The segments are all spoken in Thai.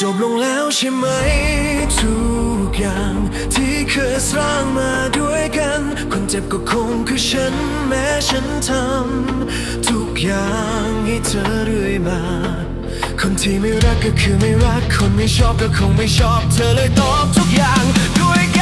จบลงแล้วใช่ไหม ทุกอย่าง ที่เคยสร้างมาด้วยกัน คนเจ็บก็คงคือฉันแม้ฉันทำทุกอย่างให้เธอเรื่อยมา คนที่ไม่รักก็คือไม่รัก คนไม่ชอบก็คงไม่ชอบ เธอเลยตอบทุกอย่างด้วยกัน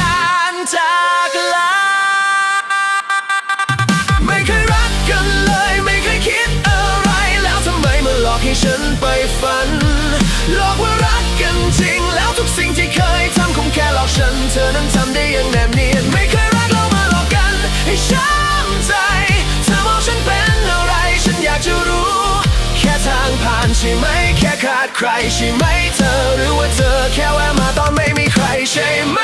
ทำได้อย่างแนบเนียนไม่เคยรักเรามาหลอกกันให้ช้ำใจเธอมองฉันเป็นอะไร ฉันอยากจะรู้ แค่ทางผ่านใช่ไหม แค่ขาดใครใช่ไหมเธอ หรือว่าเธอแค่แวะมาตอนไม่มีใครใช่ไหม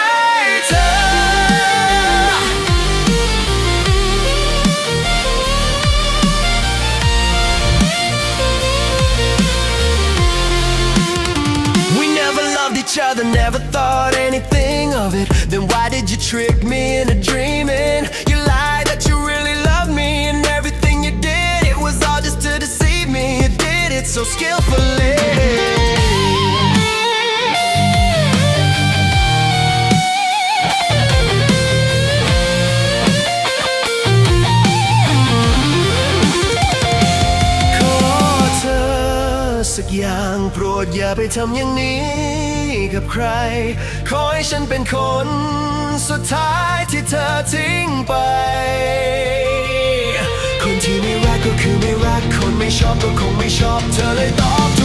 never thought anything of it. Then why did you trick me into dreaming? You lied that you really loved me, and everything you did, it was all just to deceive me. You did it so skillfully.ขอเธอสักอย่างโปรดอย่าไปทำอย่างนี้ กับใคร ขอให้ฉันเป็นคนสุดท้ายที่เธอทิ้งไป คนที่ไม่รักก็คือไม่รัก คนไม่ชอบก็คงไม่ชอบ เธอเลยตอบ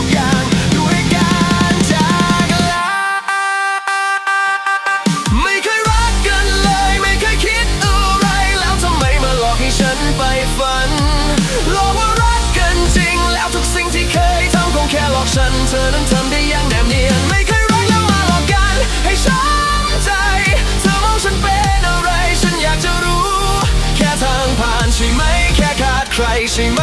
ดใ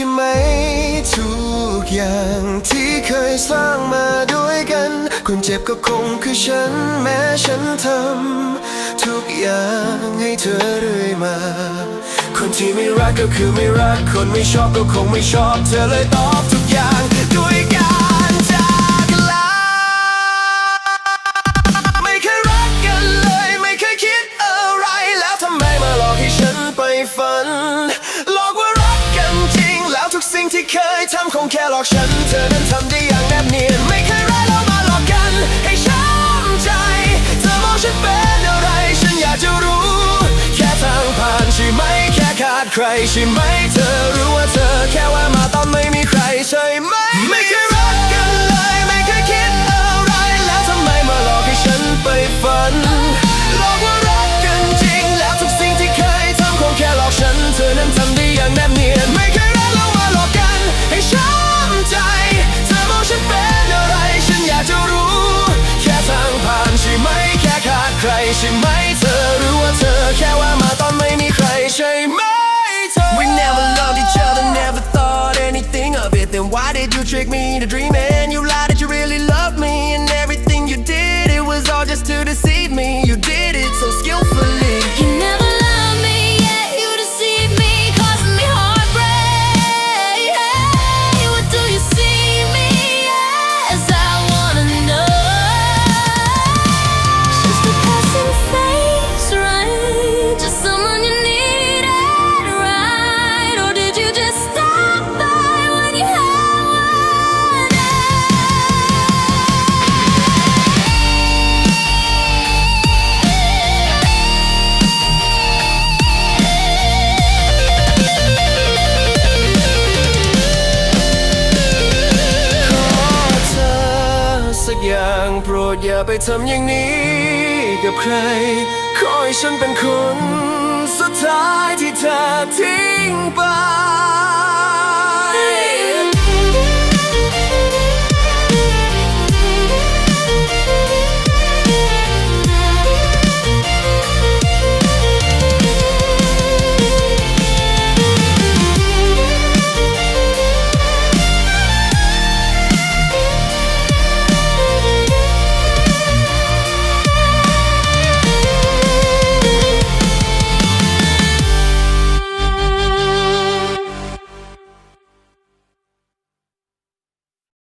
ช่ไหม ทุกอย่างที่เคยสร้างมาด้วยกัน คนเจ็บก็คงคือฉัน แม้ฉันทำทุกอย่างให้เธอเรื่อยมา คนที่ไม่รักก็คือไม่รัก คนไม่ชอบก็คงไม่ชอบ เธอเลยตอบทุกอย่าง หลอกฉัน เธอนั้นทำได้อย่างแนบเนียน ไม่เคยรักแล้วมาหลอกกัน ให้ช้ำใจ เธอมองฉันเป็นอะไร ฉันอยากจะรู้ แค่ทางผ่านใช่ไหม แค่ขาดใครใช่ไหม ใครใช่ไหม เธอรู้ว่าเธอแค่ว่ามาตอนไม่มีใครใช่ไหมเธอ We never loved each other never thought anything of it then why did you trick me into dreaming ดอย่าไปทำอย่างนี้กับใคร ขอให้ฉันเป็นคนสุดท้ายที่เธอทิ้งไป